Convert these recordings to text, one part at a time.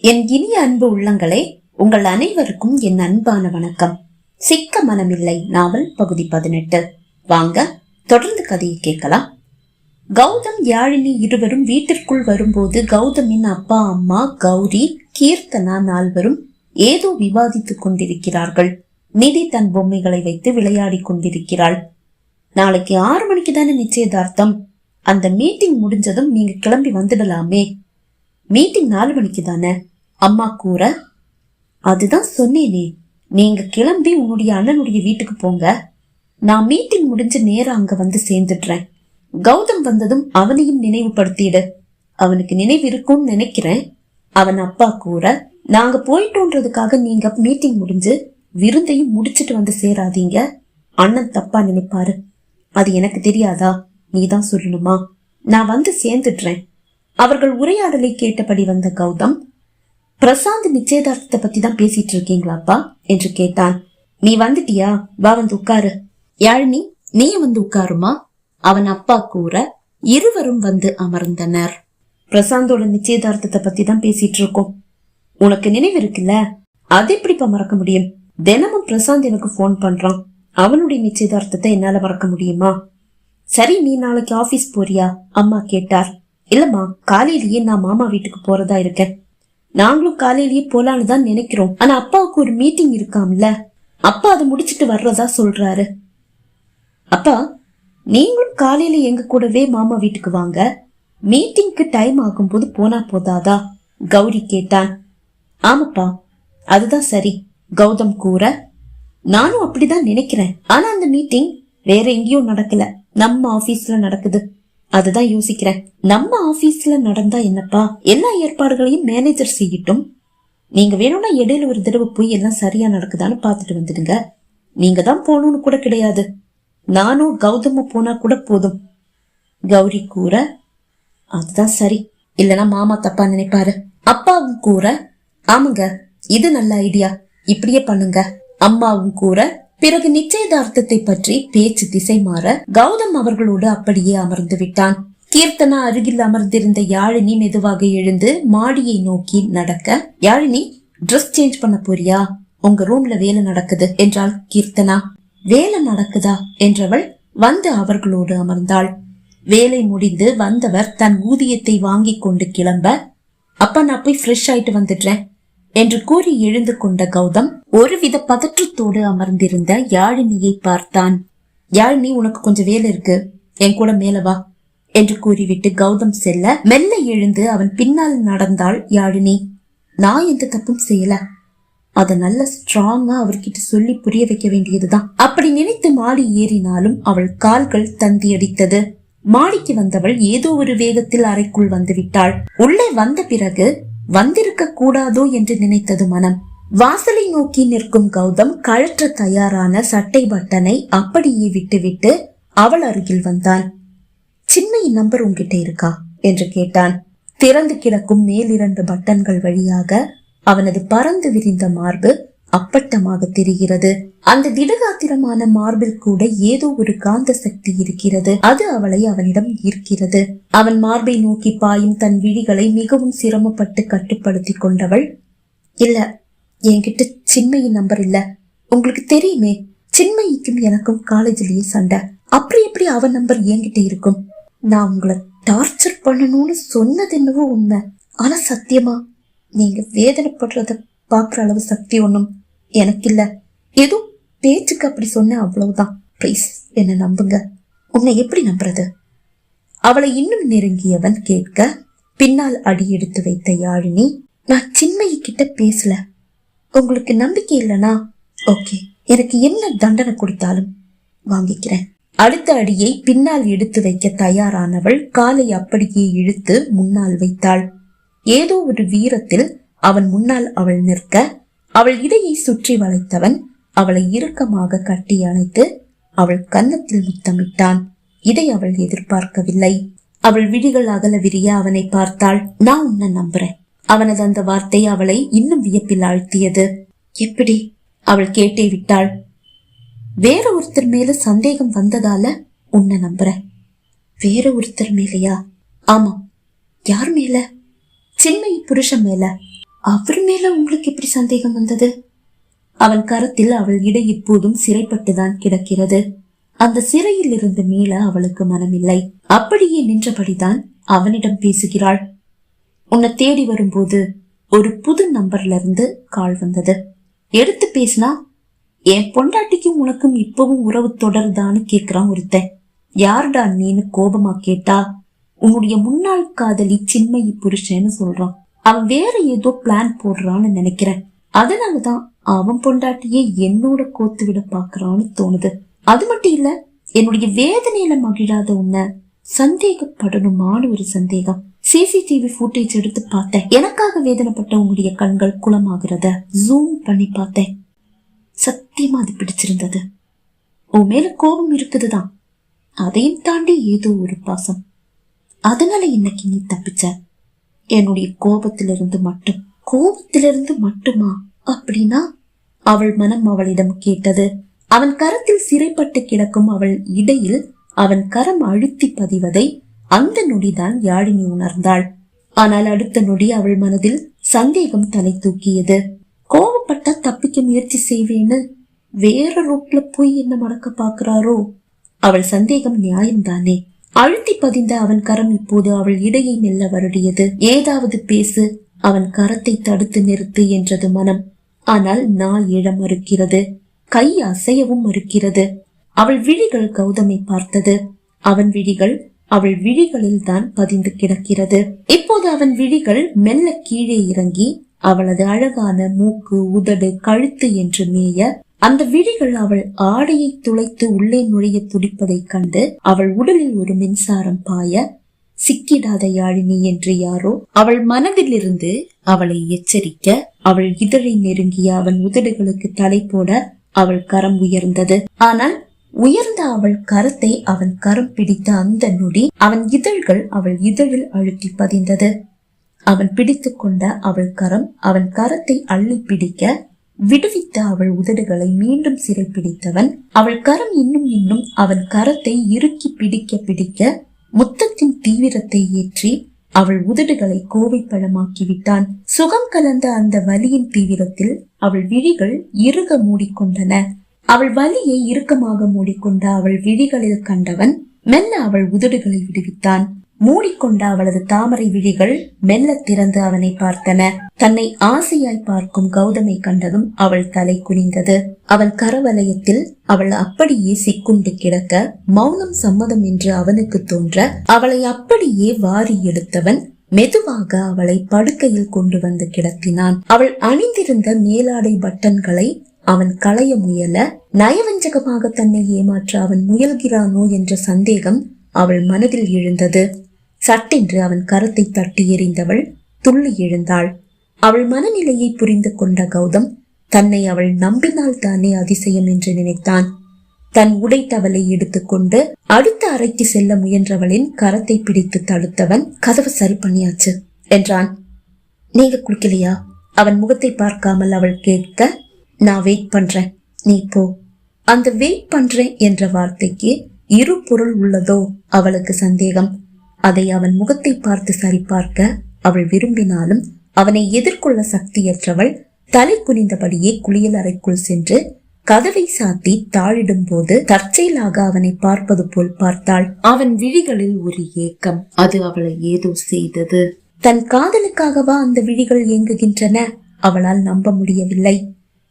என் இனிய அன்பு உள்ளங்களே உங்கள் அனைவருக்கும் என் அன்பான வணக்கம். சிக்க மனமில்லை நாவல் பகுதி பதினெட்டு. வாங்க தொடர்ந்து கதையை கேட்கலாம். கௌதம் யாழினி இருவரும் வீட்டிற்குள் வரும்போது கௌதமின் அப்பா அம்மா கௌரி கீர்த்தனா நால்வரும் ஏதோ விவாதித்துக் கொண்டிருக்கிறார்கள். நிதி தன் பொம்மைகளை வைத்து விளையாடிக் கொண்டிருக்கிறாள். நாளைக்கு ஆறு மணிக்கு தானே நிச்சயதார்த்தம்? அந்த மீட்டிங் முடிஞ்சதும் நீங்க கிளம்பி வந்துடலாமே. மீட்டிங் நாலு மணிக்கு தானே? அம்மா கூற அதுதான் சொன்னேனே. நீங்க கிளம்பி உன்னுடைய அண்ணனுடைய வீட்டுக்கு போங்க. நான் மீட்டிங் முடிஞ்சு நேரம் அங்க வந்து சேர்ந்துடுறேன். கௌதம் வந்ததும் அவனையும் நினைவுபடுத்திடு. அவனுக்கு நினைவு இருக்கும்னு நினைக்கிறேன். அவன் அப்பா கூற நாங்க போயிட்டோன்றதுக்காக நீங்க மீட்டிங் முடிஞ்சு விருந்தையும் முடிச்சிட்டு வந்து சேராதீங்க. அண்ணன் தப்பா நினைப்பாரு. அது எனக்கு தெரியாதா? நீதான் சொல்லணுமா? நான் வந்து சேர்ந்துடுறேன். அவர்கள் உரையாடலை கேட்டபடி வந்த கௌதம் பிரசாந்த் நிச்சயதார்த்தத்தை பத்தி தான் பேசிட்டு இருக்கீங்களாப்பா என்று கேட்டான். நீ வந்துட்டியா? வா வந்து உட்காரு. யாழினி நீ வந்து உட்காருமா? அவன் அப்பா கூற இருவரும் வந்து அமர்ந்தனர். பிரசாந்தோட நிச்சயதார்த்தத்தை பத்தி தான் பேசிட்டு இருக்கோம். உனக்கு நினைவு இருக்குல்ல? அது எப்படிப்பா மறக்க முடியும்? தினமும் பிரசாந்த் எனக்கு போன் பண்றான். அவனுடைய நிச்சயதார்த்தத்தை என்னால மறக்க முடியுமா? சரி நீ நாளைக்கு ஆபீஸ் போறியா? அம்மா கேட்டார். இல்லம்மா காலையிலேயே நான் மாமா வீட்டுக்கு போறதா இருக்கேன். நாங்களும் காலையிலேயே போலான்னு தான் நினைக்கிறோம். ஆனா அப்பாவுக்கு ஒரு மீட்டிங் இருக்காம்ல. அப்பா அதை முடிச்சிட்டு வர்றதா சொல்றாரு. அப்பா நீங்களும் காலையில எங்க கூடவே மாமா வீட்டுக்கு வாங்க. மீட்டிங்க்கு டைம் ஆகும்போது போனா போதாதா? கௌரி கேட்டான். ஆமாப்பா அதுதான் சரி. கௌதம் கூற நானும் அப்படிதான் நினைக்கிறேன். ஆனா அந்த மீட்டிங் வேற எங்கேயும் நடக்கல. நம்ம ஆபீஸ்ல நடக்குது. அதுதான் யோசிக்கிறேன். நம்ம ஆபீஸ்ல நடந்தா என்னப்பா? எல்லா ஏற்பாடுகளையும் மேனேஜர் செய்யட்டும். நீங்க வேணும்னா இடையில ஒரு தடவை போய் எல்லாம் சரியா நடக்குதான்னு பாத்துட்டு வந்துடுங்க. நீங்க தான் போகணும்னு கூட கிடையாது. நானும் கௌதமும் போனா கூட போதும். கௌரி கூற அதுதான் சரி. இல்லனா மாமா தப்பா நினைப்பாரு. அப்பாவும் கூற ஆமாங்க இது நல்ல ஐடியா. இப்படியே பண்ணுங்க. அம்மாவும் கூற பிறகு நிச்சயதார்த்தத்தை பற்றி பேச்சு திசை மாற கௌதம் அவர்களோடு அப்படியே அமர்ந்து விட்டான். கீர்த்தனா அருகில் அமர்ந்திருந்த யாழினி மெதுவாக எழுந்து மாடியை நோக்கி நடக்க யாழினி ட்ரெஸ் சேஞ்ச் பண்ண போறியா? உங்க ரூம்ல வேலை நடக்குது என்றாள் கீர்த்தனா. வேலை நடக்குதா? என்றவள் வந்து அவர்களோடு அமர்ந்தாள். வேலை முடிந்து வந்தவர் தன் ஊதியத்தை வாங்கி கொண்டு கிளம்ப அப்ப நான் போய் ஃப்ரெஷ் ஆயிட்டு வந்துடுறேன். என்று கூறி எழுந்து கொண்ட கௌதம் ஒருவித பதற்றத்தோடு அமர்ந்திருந்த யாழினியை பார்த்தான். யாழினி உனக்கு கொஞ்சம் வேலை இருக்கு. என் கூட மேல வா என்று கூறிவிட்டு கௌதம் செல்ல மெல்ல எழுந்து அவன் பின்னால் நடந்தாள் யாழினி. நான் எந்த தப்பும் செய்யல. அத நல்ல ஸ்ட்ராங்கா அவர்கிட்ட சொல்லி புரிய வைக்க வேண்டியதுதான். அப்படி நினைத்து மாடி ஏறினாலும் அவள் கால்கள் தந்தி அடித்தது. மாடிக்கு வந்தவள் ஏதோ ஒரு வேகத்தில் அறைக்குள் வந்து விட்டாள். உள்ளே வந்த பிறகு வந்திருக்க கூடாதோ என்று நினைத்தது மனம். வாசலை நோக்கி நிற்கும் கௌதம் கழற்ற தயாரான சட்டை பட்டனை அப்படியே விட்டுவிட்டு அவள் அருகில் வந்தான். சின்மையின் நம்பர் உங்கிட்ட இருக்கா? என்று கேட்டான். திறந்து கிடக்கும் மேல் இரண்டு பட்டன்கள் வழியாக அவனது பறந்து விரிந்த மார்பு அப்பட்டமாக தெரிகிறது. அந்த திடகாத்திரமான மார்பில் கூட ஏதோ ஒரு காந்த சக்தி இருக்கிறது. அது அவளை அவனிடம் ஈர்க்கிறது. அவன் மார்பை நோக்கி பாயும் தன் விழிகளை மிகவும் சிரமப்பட்டு கட்டுப்படுத்தி கொண்டவள் இல்ல என்கிட்ட சின்மையின் நம்பர் இல்ல. உங்களுக்கு தெரியுமே சின்மைக்கும் எனக்கும் காலேஜ்லயே சண்டை. அப்படி எப்படி அவன் நம்பர் என்கிட்ட இருக்கும்? நான் உங்களை டார்ச்சர் பண்ணணும்னு சொன்னது என்னவோ உண்மை. ஆனா சத்தியமா நீங்க வேதனைப்படுறத பாக்குற அளவு சக்தி ஒண்ணும் எனக்கு இல்ல ஏதோ பேச்சுக்கு அப்படி சொன்ன அவ்வளவுதான். ப்ளீஸ் என்ன நம்புங்க. உன்னை எப்படி நம்புறது? அவளை இன்னும் நெருங்கியவன் கேட்க பின்னால் அடி எடுத்து வைத்த யாழினி நான் சின்மைய கிட்ட பேசல. உங்களுக்கு நம்பிக்கை இல்லனா? ஓகே. எனக்கு என்ன தண்டனை கொடுத்தாலும் வாங்கிக்கிறேன். அடுத்த அடியை பின்னால் எடுத்து வைக்க தயாரானவள் காலை அப்படியே இழுத்து முன்னால் வைத்தாள். ஏதோ ஒரு வீரத்தில் அவன் முன்னால் அவள் நிற்க அவள் இடையை சுற்றி வளைத்தவன் அவளை இறுக்கமாக கட்டி அணைத்து அவள் கன்னத்தில் முத்தமிட்டான். இதை அவள் எதிர்பார்க்கவில்லை. அவள் விழிகள் அகல விரிய அவனை பார்த்தாள். நான் உன்னை நம்புறேன். அவனது அந்த வார்த்தை அவளை இன்னும் வியப்பில் ஆழ்த்தியது. எப்படி? அவள் கேட்டே விட்டாள். வேற ஒருத்தர் மேல சந்தேகம் வந்ததால உன்னை நம்புறேன். வேற ஒருத்தர் மேலையா? ஆமா யார் மேல? சின்மை புருஷன் மேல. அவர் மேல உங்களுக்கு எப்படி சந்தேகம் வந்தது? அவன் கரத்தில் அவள் இடை இப்போதும் சிறைப்பட்டுதான் கிடக்கிறது. அந்த சிறையில் இருந்து மீள அவளுக்கு மனமில்லை. அப்படியே நின்றபடிதான் அவனிடம் பேசுகிறாள். உன்னை தேடி வரும்போது ஒரு புது நம்பர்ல இருந்து கால் வந்தது. எடுத்து பேசினா என் பொண்டாட்டிக்கும் உனக்கும் இப்பவும் உறவு தொடருதான்னு கேக்குறான் ஒருத்தன். யாருடா நீன்னு கோபமா கேட்டா? உன்னுடைய முன்னாள் காதலி சின்மயி புருஷன்னு சொல்றான். அவன் வேற ஏதோ பிளான் போடுறான்னு நினைக்கிறேன். அதனாலதான் அவன் பொண்டாட்டியே என்னோட கோத்து விட பாக்குறான்னு தோணுது. அது மட்டும் இல்ல என்னுடைய வேதனையில மகிழாத உன்னை சந்தேகப்படணுமான ஒரு சந்தேகம். சிசிடிவி ஃபுட்டேஜ் எடுத்து பார்த்தேன். எனக்காக வேதனைப்பட்ட உங்களுடைய கண்கள் குளமாகிறத ஜூம் பண்ணி பார்த்தேன். சத்தியமா அது பிடிச்சிருந்தது. உன் மேல கோபம் இருக்குதுதான். அதையும் தாண்டி ஏதோ ஒரு பாசம். அதனால இன்னைக்கு நீ தப்பிச்ச. என்னுடைய கோபத்திலிருந்து மட்டும். கோபத்திலிருந்து மட்டுமா? அப்படின்னா அவள் மனம் அவளிடம் கேட்டது. அவன் கரத்தில் சிறைப்பட்டு கிடக்கும் அவள் இடையில் அவன் கரம் அழுத்தி பதிவதை அந்த நொடிதான் யாழினி உணர்ந்தாள். ஆனால் அடுத்த நொடி அவள் மனதில் சந்தேகம் தலை தூக்கியது. கோவப்பட்டா தப்பிக்க முயற்சி செய்வேன்னு வேற ரூட்ல போய் என்ன மடக்க பாக்குறாரோ அவள் சந்தேகம் நியாயம்தானே. அழுத்தி பதிந்த அவன் கரம் இப்போது அவள் இடையை மெல்ல வருடியது. ஏதாவது பேசு அவன் கரத்தை தடுத்து நிறுத்து என்றது மனம். ஆனால் நாள் இழ மறுக்கிறது. கை அசையவும் மறுக்கிறது. அவள் விழிகள் கௌதமை பார்த்தது. அவன் விழிகள் அவள் விழிகளில் தான் பதிந்து கிடக்கிறது. இப்போது அவன் விழிகள் மெல்ல கீழே இறங்கி அவளது அழகான மூக்கு உதடு கழுத்து என்று மேய அந்த விழிகள் அவள் ஆடையை துளைத்து உள்ளே நுழைய துடிப்பதைக் கண்டு அவள் உடலில் ஒரு மின்சாரம் பாய சிக்கிடாத யாழினி என்று யாரோ அவள் மனதிலிருந்து அவளை எச்சரிக்க அவள் இதழை நெருங்கிய அவன் உதடுகளுக்கு தலை போட அவள் கரம் உயர்ந்தது. ஆனால் உயர்ந்த அவள் கரத்தை அவன் கரம் பிடித்த அந்த நொடி அவன் இதழ்கள் அவள் இதழில் அழுத்தி பதிந்தது. அவன் பிடித்து கொண்ட அவள் கரம் அவன் கரத்தை அள்ளி பிடிக்க விடுவித்த அவள் உதடுகளை மீண்டும் சிறை பிடித்தவன் அவள் கரம் இன்னும் இன்னும் அவன் கரத்தை இறுக்கி பிடிக்க பிடிக்க முத்தத்தின் தீவிரத்தை ஏற்றி அவள் உதடுகளை கோவை பழமாக்கி விட்டான். சுகம் கலந்த அந்த வலியின் தீவிரத்தில் அவள் விழிகள் இறுக மூடிக்கொண்டன. அவள் வலியை இறுக்கமாக மூடிக்கொண்ட அவள் விழிகளில் கண்டவன் மெல்ல அவள் உதடுகளை விடுவித்தான். மூடிக்கொண்ட அவளது தாமரை விழிகள் மெல்ல திறந்து அவனை பார்த்தன. தன்னை ஆசையாய் பார்க்கும் கௌதமை கண்டதும் அவள் தலை குனிந்தது. அவள் கரவலயத்தில் அவள் அப்படியே சிக்குண்டு கிடக்க மௌனம் சம்மதம் என்று அவனுக்கு தோன்ற அவளை அப்படியே வாரி எடுத்தவன் மெதுவாக அவளை படுக்கையில் கொண்டு வந்து கிடத்தினான். அவள் அணிந்திருந்த மேலாடை பட்டன்களை அவன் களைய முயல நயவஞ்சகமாக தன்னை ஏமாற்ற அவன் முயல்கிறானோ என்ற சந்தேகம் அவள் மனதில் எழுந்தது. சட்டென்று அவன் கரத்தை தட்டி எறிந்தவள் துள்ளி எழுந்தாள். அவள் மனநிலையை புரிந்து கொண்ட கௌதம் தன்னை அவள் நம்பினால் தானே அதிசயம் என்று நினைத்தான். தன் உடை தவளை எடுத்துக்கொண்டு அடுத்த அறைக்கு செல்ல முயன்றவளின் கரத்தை பிடித்து தடுத்தவன் கதவு சரி பண்ணியாச்சு என்றான். நீங்க குளிக்கலையா? அவன் முகத்தை பார்க்காமல் அவள் கேட்க நான் வெயிட் பண்றேன் நீ போ. அந்த வெயிட் பண்றேன் என்ற வார்த்தைக்கு இரு பொருள் உள்ளதோ அவளுக்கு சந்தேகம். அதை அவன் முகத்தை பார்த்து சரிபார்க்க அவள் விரும்பினாலும் அவனை எதிர்கொள்ள சக்தியற்றவள் தலை குனிந்தபடியே குளியல் அறைக்குள் சென்று கதவை சாத்தி தாழிடும் போது தற்செயலாக அவனை பார்ப்பது போல் பார்த்தாள். அவன் விழிகளில் ஒரு ஏக்கம். அது அவளை ஏதோ செய்தது. தன் காதலுக்காகவா அந்த விழிகள் இயங்குகின்றன அவளால் நம்ப முடியவில்லை.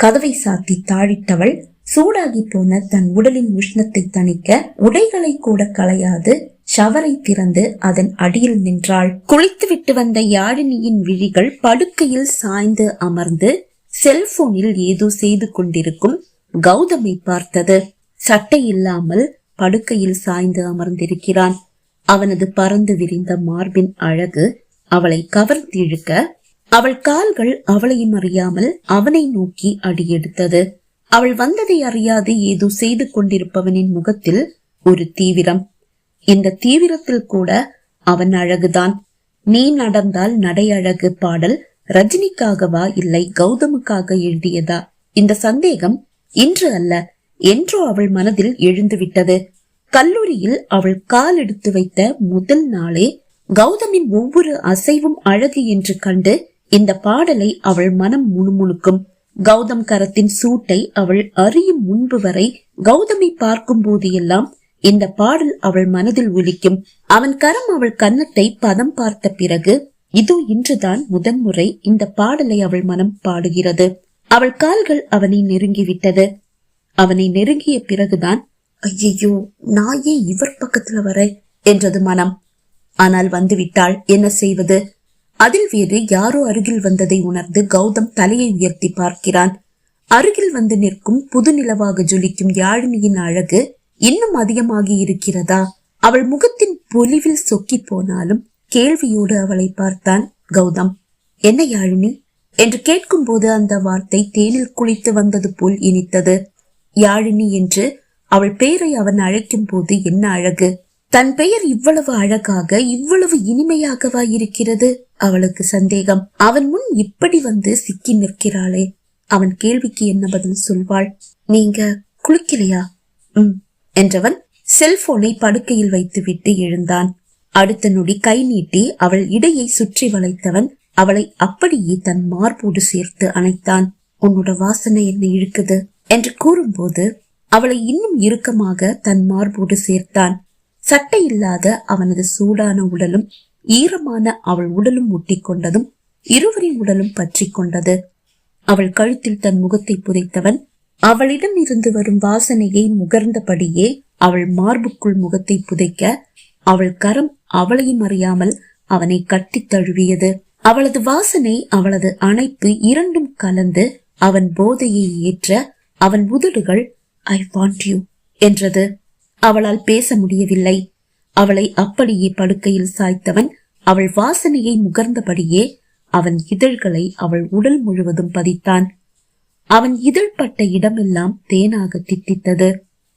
கதவை சாத்தி தாழிட்டவள் சூடாகி போன தன் உடலின் உஷ்ணத்தை தணிக்க உடைகளை கூட களையாது. ஷவரை திறந்து அதன் அடியில் நின்றாள். குளித்துவிட்டு வந்த யாழினியின் விழிகள் படுக்கையில் சாய்ந்து அமர்ந்து செல்போனில் ஏதோ செய்து கொண்டிருக்கும் கௌதமை பார்த்தது. சட்டை இல்லாமல் படுக்கையில் சாய்ந்து அமர்ந்திருக்கிறான். அவனது பறந்து விரிந்த மார்பின் அழகு அவளை கவர்ந்து இழுக்க அவள் கால்கள் அவளையும் அறியாமல் அவனை நோக்கி அடியெடுத்தது. அவள் வந்ததை அறியாது ஏதோ செய்து கொண்டிருப்பவனின் முகத்தில் ஒரு தீவிரம். இந்த தீவிரத்தில் கூட அவன் அழகுதான். நீ நடந்தால் நடை அழகு பாடல் ரஜினிக்காகவா இல்லை கௌதமுக்காக எழுதியதா? இந்த சந்தேகம் இன்று அல்ல என்றோ அவள் மனதில் எழுந்துவிட்டது. கல்லூரியில் அவள் கால் எடுத்து வைத்த முதல் நாளே கௌதமின் ஒவ்வொரு அசைவும் அழகு என்று கண்டு இந்த பாடலை அவள் மனம் முணுமுணுக்கும். கௌதம் கரத்தின் சூட்டை அவள் அறியும் முன்பு வரை கௌதமை பார்க்கும் போது எல்லாம் இந்த பாடல் அவள் மனதில் ஒலிக்கும். அவன் கரம் அவள் கன்னத்தை பதம் பார்த்த பிறகு இதோ இன்றுதான் முதன்முறை இந்த பாடலை அவள் மனம் பாடுகிறது. அவள் கால்கள் அவனை நெருங்கிவிட்டது. அவனை நெருங்கிய பிறகுதான் ஐயையோ நான் ஏன் இவர் பக்கத்துல வர என்றது மனம். ஆனால் வந்துவிட்டாள் என்ன செய்வது? அதில் வேறு யாரோ அருகில் வந்ததை உணர்ந்து கௌதம் தலையை உயர்த்தி பார்க்கிறான். அருகில் வந்து நிற்கும் புது நிலவாக ஜொலிக்கும் யாழினியின் அழகு இன்னும் அதிகமாகி இருக்கிறதா? அவள் முகத்தின் பொலிவில் சொக்கி போனாலும் கேள்வியோடு அவளை பார்த்தான் கௌதம். என்ன யாழினி? என்று கேட்கும்போது அந்த வார்த்தை தேனில் குளித்து வந்தது போல் இனித்தது. யாழினி என்று அவள் பெயரை அவன் அழைக்கும் போது என்ன அழகு? தன் பெயர் இவ்வளவு அழகாக இவ்வளவு இனிமையாகவா இருக்கிறது? அவளுக்கு சந்தேகம். அவன் முன் இப்படி வந்து சிக்கி நிற்கிறாளே. அவன் கேள்விக்கு என்ன பதில் சொல்வாள்? நீங்க குளிக்கலையா? உம் என்றவன் செல்போனை படுக்கையில் வைத்துவிட்டு எழுந்தான். அடுத்த நொடி கை நீட்டி அவள் இடையை சுற்றி வளைத்தவன் அவளை அப்படியே தன் மார்போடு சேர்த்து அணைத்தான். உன்னோட வாசனை என்ன இழுக்குது என்று கூறும்போது அவளை இன்னும் இறுக்கமாக தன் மார்போடு சேர்த்தான். சட்டை இல்லாத அவனது சூடான உடலும் ஈரமான அவள் உடலும் கொண்டதும் இருவரின் உடலும் பற்றி கொண்டது. அவள் கழுத்தில் தன் முகத்தை புதைத்தவன் அவளிடம் இருந்து வரும் வாசனையை முகர்ந்தபடியே அவள் மார்புக்குள் முகத்தை புதைக்க அவள் கரம் அவளையும் அறியாமல் அவனை கட்டித் தழுவியது. அவளது வாசனை அவளது அணைப்பு இரண்டும் கலந்து அவன் போதையை ஏற்ற அவன் உதடுகள் ஐ வாண்ட் யூ என்றது. அவளால் பேச முடியவில்லை. அவளை அப்படியே படுக்கையில் சாய்த்தவன் அவள் வாசனையை முகர்ந்தபடியே அவன் இதழ்களை அவள் உடல் முழுவதும் பதித்தான். அவன் இதழ்பட்ட இடமெல்லாம் தேனாக தித்தித்தது.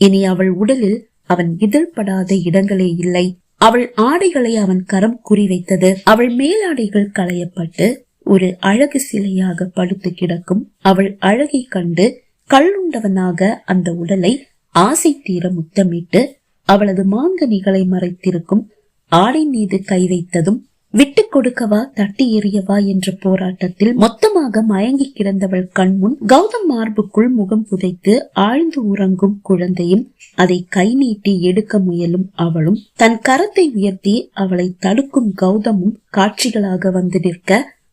இனி அவள் உடலில் அவன் இதழ்படாத இடங்களே இல்லை. அவள் ஆடைகளை அவன் கரம் குறிவைத்தது அவள் மேலாடைகள் களையப்பட்டு ஒரு அழகு சிலையாக படுத்து கிடக்கும். அவள் அழகை கண்டு கள்ளுண்டவனாக அந்த உடலை ஆசை தீர முத்தமிட்டு அவளது மாங்கனிகளை மறைத்திருக்கும் ஆடை மீது கை வைத்ததும் விட்டு கொடுக்கவா தட்டி எறியவா என்ற போராட்டத்தில் மொத்தமாக மயங்கி கிடந்தவள் கண்முன் கௌதம் மார்புக்குள் முகம் புதைத்து ஆழ்ந்து உறங்கும் குழந்தையும் அதை கை நீட்டி எடுக்க முயலும் அவளும் தன் கரத்தை உயர்த்தி அவளை தடுக்கும் கௌதமும் காட்சிகளாக வந்து நிற்க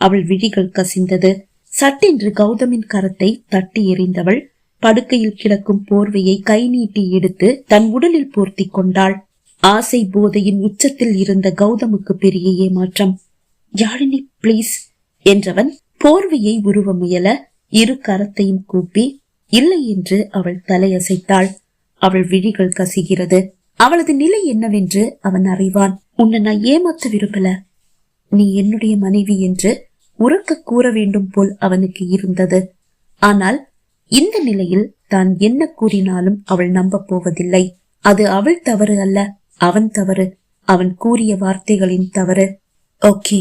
அவள் விழிகள் கசிந்தது. சட்டென்று கௌதமின் கரத்தை தட்டி எறிந்தவள் படுக்கையில் கிடக்கும் போர்வையை கை நீட்டி எடுத்து தன் உடலில் போர்த்தி கொண்டாள். ஆசை போதையின் உச்சத்தில் இருந்த கௌதமுக்கு பெரிய ஏமாற்றம். யாழினி பிளீஸ் என்றவன் போர்வையை உருவ முயல இரு கரத்தையும் கூப்பி இல்லை என்று அவள் தலையசைத்தாள். அவள் விழிகள் கசிகிறது. அவளது நிலை என்னவென்று அவன் அறிவான். உன்னை நான் ஏமாத்த விரும்பல. நீ என்னுடைய மனைவி என்று உறக்க கூற வேண்டும் போல் அவனுக்கு இருந்தது. ஆனால் இந்த நிலையில் தான் என்ன கூறினாலும் அவள் நம்பப் போவதில்லை. அது அவள் தவறு அல்ல. அவன் தவறு அவன் கூறிய வார்த்தைகளின் தவறு. ஓகே.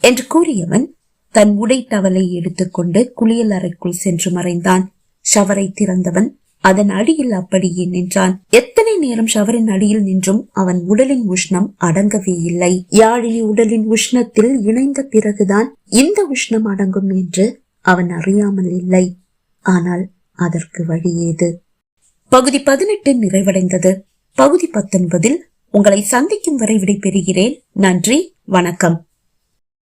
என்று கூறியவன் தன் உடை டவலை எடுத்துக்கொண்டு குளியல் அறைக்குள் சென்று மறைந்தான். ஷவரை திறந்தவன் அதன் அடியில் அப்படியே நின்றான். எத்தனை நேரம் ஷவரின் அடியில் நின்றும் அவன் உடலின் உஷ்ணம் அடங்கவே இல்லை. யாழினி உடலின் உஷ்ணத்தில் இணைந்த பிறகுதான் இந்த உஷ்ணம் அடங்கும் என்று அவன் அறியாமல் இல்லை. ஆனால் அதற்கு வழி ஏது? பகுதி பதினெட்டு நிறைவடைந்தது. பகுதி பத்தொன்பதில் உங்களை சந்திக்கும் வரை விடைபெறுகிறேன். நன்றி வணக்கம்.